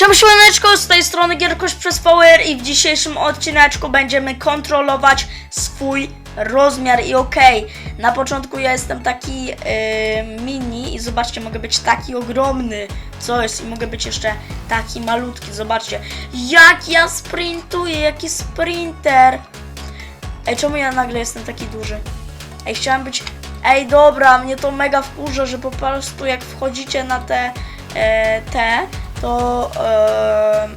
Siema siemaneczko, z tej strony Gierkoś przez VR i w dzisiejszym odcineczku będziemy kontrolować swój rozmiar i okej, na początku ja jestem taki yy, mini i zobaczcie, mogę być taki ogromny, co jest i mogę być jeszcze taki malutki, zobaczcie, jak ja sprintuję, jaki sprinter, ej, czemu ja nagle jestem taki duży, ej, chciałem być, ej, dobra, mnie to mega wkurza, że po prostu jak wchodzicie na te, e, te, to e,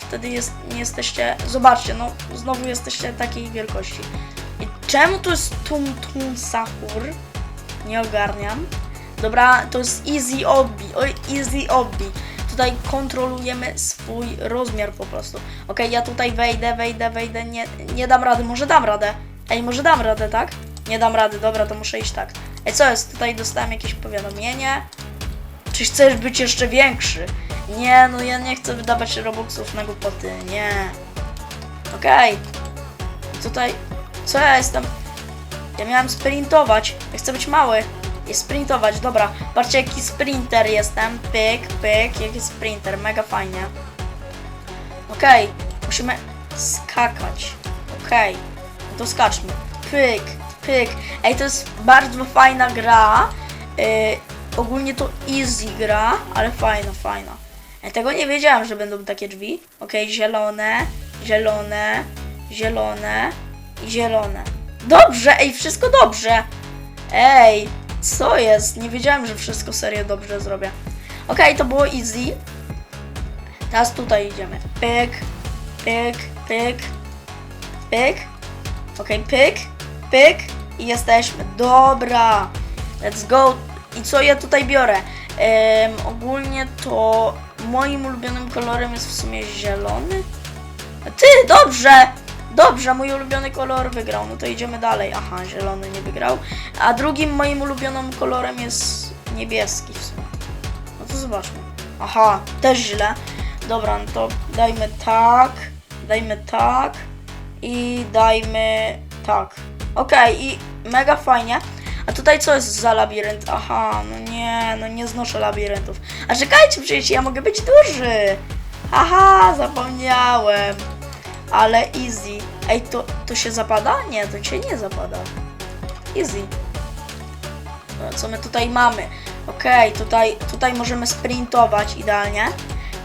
wtedy jest, nie jesteście. Zobaczcie, no znowu jesteście takiej wielkości. I czemu to jest Tum Tum Sahur? Nie ogarniam. Dobra, to jest Easy Obby. Oj, Easy Obby. Tutaj kontrolujemy swój rozmiar po prostu. Okej, ja tutaj wejdę, wejdę, wejdę. Nie, nie dam rady, może dam radę. Ej, może dam radę, tak? Nie dam rady, dobra, to muszę iść tak. Ej, co jest? Tutaj dostałem jakieś powiadomienie. Czy chcesz być jeszcze większy? Nie, no ja nie chcę wydawać robuxów na głupoty, nie. Okej. Tutaj, co ja jestem? Ja miałem sprintować, ja chcę być mały. I sprintować, dobra. Patrzcie jaki sprinter jestem. Pyk, pyk, jaki sprinter, mega fajnie. Okej, musimy skakać. Okej, no to skaczmy. Pyk, pyk. Ej, to jest bardzo fajna gra. Yy, ogólnie to easy gra, ale fajna, fajna. Ja tego nie wiedziałam, że będą takie drzwi. Okej, zielone, zielone, zielone i zielone. Dobrze, ej, wszystko dobrze. Ej, co jest? Nie wiedziałam, że wszystko serio dobrze zrobię. Okej, to było easy. Teraz tutaj idziemy. Pyk, pyk, pyk, pyk. Okej, pyk, pyk i jesteśmy. Dobra. Let's go. I co ja tutaj biorę? Ogólnie to moim ulubionym kolorem jest w sumie zielony. Ty, dobrze! Dobrze, mój ulubiony kolor wygrał. No to idziemy dalej. Aha, zielony nie wygrał. A drugim moim ulubionym kolorem jest niebieski w sumie. No to zobaczmy. Aha, też źle. Dobra, no to dajmy tak, dajmy tak i dajmy tak. Okej, i mega fajnie. A tutaj co jest za labirynt? Aha, no nie, no nie znoszę labiryntów. A czekajcie, przecież ja mogę być duży. Aha, zapomniałem. Ale easy. Ej, to, to się zapada? Nie, to się nie zapada. Easy. Dobra, Co my tutaj mamy? Okej, tutaj, tutaj możemy sprintować idealnie.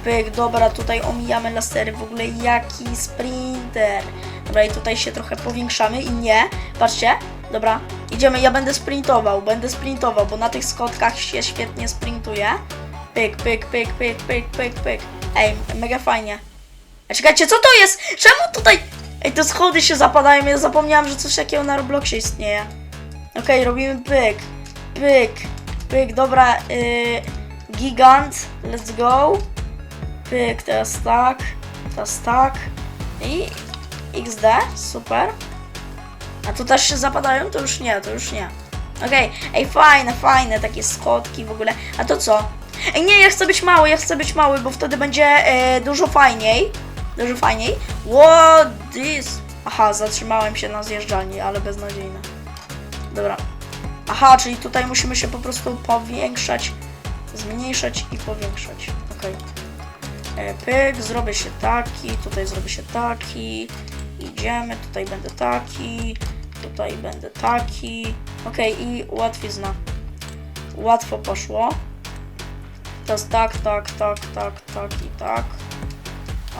Pyk, dobra, tutaj omijamy lasery. W ogóle jaki sprinter. Dobra, i tutaj się trochę powiększamy i nie. Patrzcie, dobra, idziemy, ja będę sprintował, będę sprintował, bo na tych skotkach się świetnie sprintuje. Pyk, pyk, pyk, pyk, pyk, pyk, pyk. Ej, mega fajnie. A czekajcie, co to jest? Czemu tutaj... Ej, te schody się zapadają, ja zapomniałam, że coś takiego na Robloxie istnieje. Okej, robimy pyk, pyk, pyk, dobra, yy, gigant, let's go. Pyk, teraz tak, teraz tak i XD, super. A tu też się zapadają? To już nie, to już nie. Okej, ej, fajne, fajne takie schodki w ogóle. A to co? Ej, nie, ja chcę być mały, ja chcę być mały, bo wtedy będzie e, dużo fajniej. Dużo fajniej. What this? Aha, zatrzymałem się na zjeżdżalni, ale beznadziejne. Dobra. Aha, czyli tutaj musimy się po prostu powiększać, zmniejszać i powiększać. Okej. E, Pyk, zrobię się taki, tutaj zrobię się taki. Idziemy, tutaj będę taki, tutaj będę taki. Okej, i łatwizna. Łatwo poszło. Teraz tak, tak, tak, tak, tak i tak.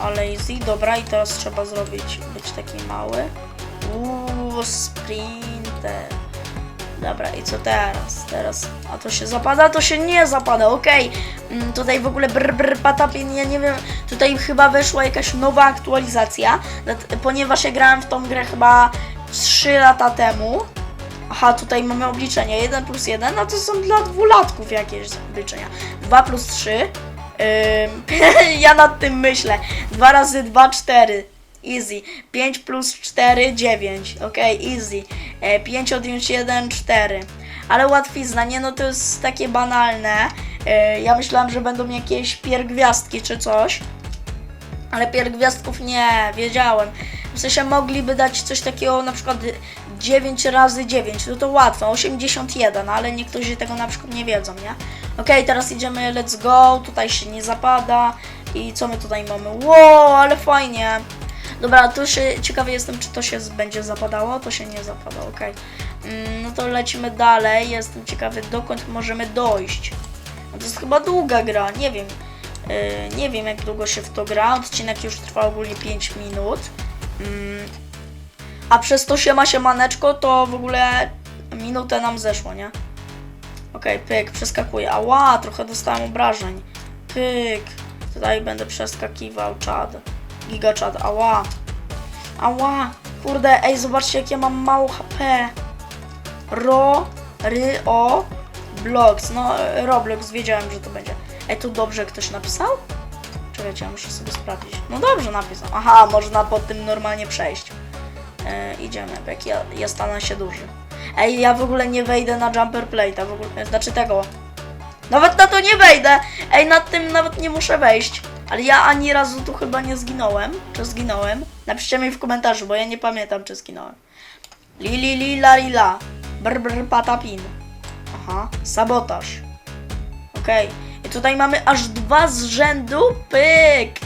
Ale easy, dobra, i teraz trzeba zrobić, być taki mały. Uuu, sprinter. Dobra, i co teraz? Teraz, a to się zapada? To się nie zapada, okej. Mm, Tutaj w ogóle brr, brr, patapin, ja nie wiem, tutaj chyba weszła jakaś nowa aktualizacja, ponieważ ja grałem w tą grę chyba 3 lata temu. Aha, tutaj mamy obliczenia 1 plus 1, no to są dla dwulatków jakieś obliczenia. 2 plus 3. Ym, ja nad tym myślę. 2 razy 2, 4. Easy. 5 plus 4, 9. Ok, easy. E, 5 odjąć 1, 4. Ale łatwizna, nie no to jest takie banalne. E, ja myślałam, że będą jakieś piergwiazdki czy coś. Ale piergwiazdków nie, wiedziałem. W sensie mogliby dać coś takiego na przykład 9 razy 9, no to łatwo, 81, ale niektórzy tego na przykład nie wiedzą, nie? Okej, teraz idziemy, let's go, tutaj się nie zapada, I co my tutaj mamy? Wow, ale fajnie. Dobra, to się ciekawy jestem, czy to się będzie zapadało. To się nie zapada, okej. Mm, No to lecimy dalej. Jestem ciekawy, dokąd możemy dojść. No to jest chyba długa gra, nie wiem. Yy, nie wiem, jak długo się w to gra. Odcinek już trwa ogólnie 5 minut. Mm, a przez to siema siemaneczko, to w ogóle minutę nam zeszło, nie? Okej, pyk, przeskakuję. Ała, trochę dostałem obrażeń. Pyk. Tutaj będę przeskakiwał, czad. Giga czad, ała. Ała. Kurde, ej, zobaczcie, jak ja mam mało HP. Ro, ry, o, blocks. No, e, Roblox, wiedziałem, że to będzie. Ej, tu dobrze ktoś napisał? Czekajcie, ja muszę sobie sprawdzić. No dobrze napisał. Aha, można po tym normalnie przejść. E, idziemy, jak ja, ja stanę się duży. Ej, ja w ogóle nie wejdę na jumper plate'a, w ogóle, znaczy tego. Nawet na to nie wejdę! Ej, nad tym nawet nie muszę wejść. Ale ja ani razu tu chyba nie zginąłem. Czy zginąłem? Napiszcie mi w komentarzu, bo ja nie pamiętam, czy zginąłem. Li li li la li la. Brr brr patapin. Aha, sabotaż. Okej. Tutaj mamy aż dwa z rzędu. Pyk!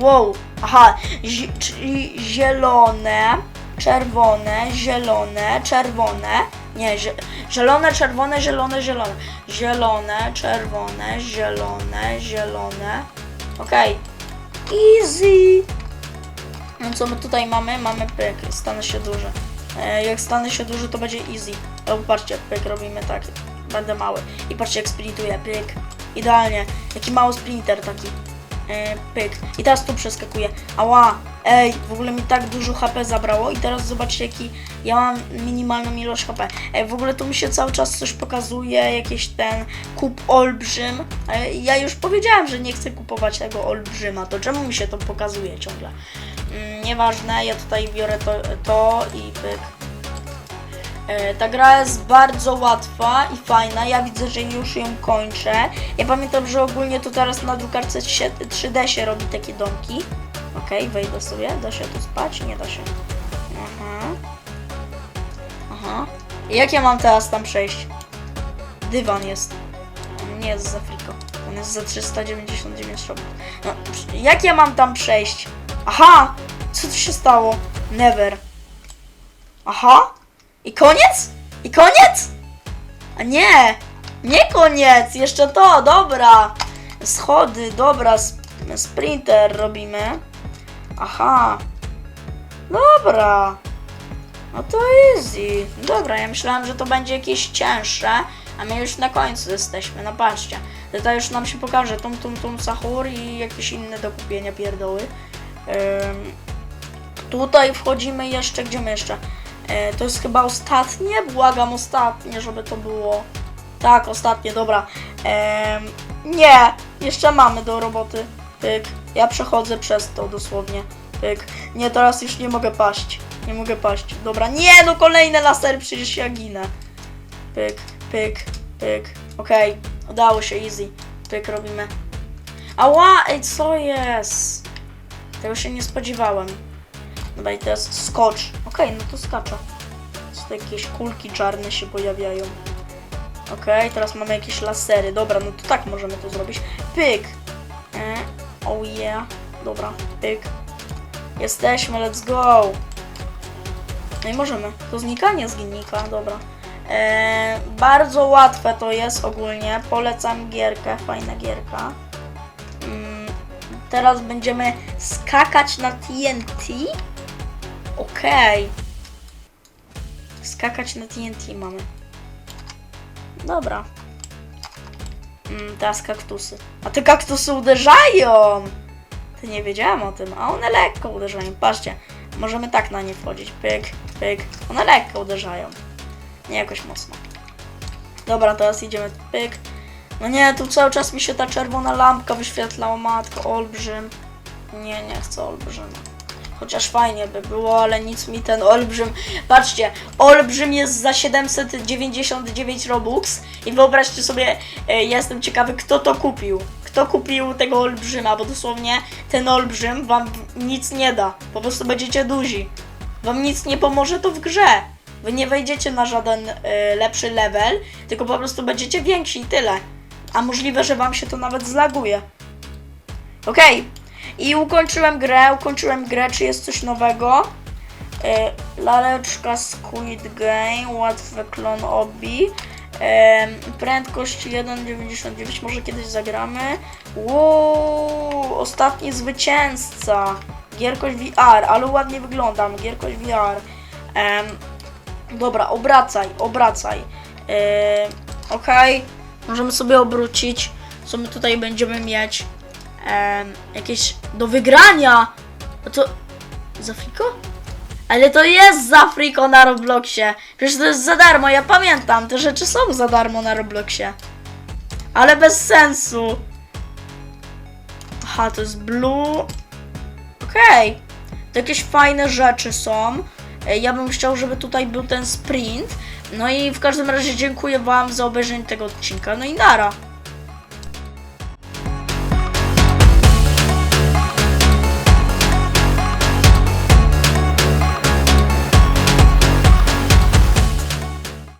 Wow. Aha, czyli zielone, czerwone, zielone, czerwone. Nie, zie- zielone, czerwone, zielone, zielone. Zielone, czerwone, zielone, zielone. Okej. Easy. No co my tutaj mamy? Mamy pyk, stanę się duży. E, jak stanę się duży, to będzie easy. O, patrzcie, pyk robimy tak. Będę mały. I patrzcie, jak sprintuję, pyk. Idealnie. Jaki mały sprinter taki. E, pyk. I teraz tu przeskakuję. Ała, ej, w ogóle mi tak dużo HP zabrało i teraz zobaczcie jaki ja mam minimalną ilość HP. Ej, w ogóle tu mi się cały czas coś pokazuje, jakiś ten kup olbrzym. E, ja już powiedziałem, że nie chcę kupować tego olbrzyma, to czemu mi się to pokazuje ciągle? Mm, nieważne, ja tutaj biorę to, to i pyk. E, Ta gra jest bardzo łatwa i fajna. Ja widzę, że już ją kończę. Ja pamiętam, że ogólnie to teraz na drukarce się- 3D się robi takie domki. Okej, wejdę sobie. Da się tu spać? Nie da się. Aha. Aha. I jak ja mam teraz tam przejść? Dywan jest. On nie jest za friko. On jest za 399 robot. No, jak ja mam tam przejść? Aha! Co tu się stało? Never. Aha! I koniec? I koniec? A nie! Nie koniec! Jeszcze to, dobra! Schody, dobra, sp- sprinter robimy. Aha. Dobra. No to easy. Dobra, ja myślałem, że to będzie jakieś cięższe, a my już na końcu jesteśmy, no patrzcie. Tutaj już nam się pokaże tum tum tum sahur i jakieś inne do kupienia pierdoły. Tutaj wchodzimy jeszcze, gdzie my jeszcze? E, to jest chyba ostatnie? Błagam, ostatnie, żeby to było. Tak, ostatnie, dobra. Em, nie, jeszcze mamy do roboty. Pyk. Ja przechodzę przez to dosłownie. Pyk. Nie, teraz już nie mogę paść. Nie mogę paść. Dobra, nie, no kolejne lasery, przecież ja ginę. Pyk, pyk, pyk. Okej, udało się, easy. Pyk robimy. Ała, ej, co jest? Tego się nie spodziewałem. Dobra, i teraz skocz. Okej, no to. Tutaj jakieś kulki czarne się pojawiają. Okej, teraz mamy jakieś lasery. Dobra, no to tak możemy to zrobić. Pyk. E, oh yeah. Dobra, pyk. Jesteśmy, let's go. No i możemy. To znikanie zginika, dobra. E, bardzo łatwe to jest ogólnie. Polecam gierkę, fajna gierka. Mm, teraz będziemy skakać na TNT. Okej. Skakać na TNT mamy. Dobra. Mm, teraz kaktusy. A te kaktusy uderzają! Ty nie wiedziałem o tym, a one lekko uderzają. Patrzcie, możemy tak na nie wchodzić. Pyk, pyk. One lekko uderzają. Nie jakoś mocno. Dobra, teraz idziemy. Pyk. No nie, tu cały czas mi się ta czerwona lampka wyświetla. O matko, olbrzym. Nie, nie chcę olbrzyma. Chociaż fajnie by było, ale nic mi ten olbrzym. Patrzcie, olbrzym jest za 799 Robux. I wyobraźcie sobie, e, jestem ciekawy, kto to kupił. Kto kupił tego olbrzyma, bo dosłownie ten olbrzym wam nic nie da. Po prostu będziecie duzi. Wam nic nie pomoże to w grze. Wy nie wejdziecie na żaden e, lepszy level, tylko po prostu będziecie więksi i tyle. A możliwe, że wam się to nawet zlaguje. Okej. I ukończyłem grę, ukończyłem grę, czy jest coś nowego? E, laleczka Squid Game, łatwy klon obi. E, prędkość 1.99, może kiedyś zagramy. Wow, ostatni zwycięzca. Gierkość VR, ale ładnie wyglądam. Gierkość VR. Dobra, obracaj, obracaj. E, Okej, możemy sobie obrócić. Co my tutaj będziemy mieć? Em, jakieś do wygrania. No to z Afriko? Ale to jest z Afriko na Robloxie. Przecież to jest za darmo, ja pamiętam. Te rzeczy są za darmo na Robloxie. Ale bez sensu. Aha, to jest blue. Okej. To jakieś fajne rzeczy są. E, Ja bym chciał, żeby tutaj był ten sprint. No i w każdym razie dziękuję Wam za obejrzenie tego odcinka. No i nara.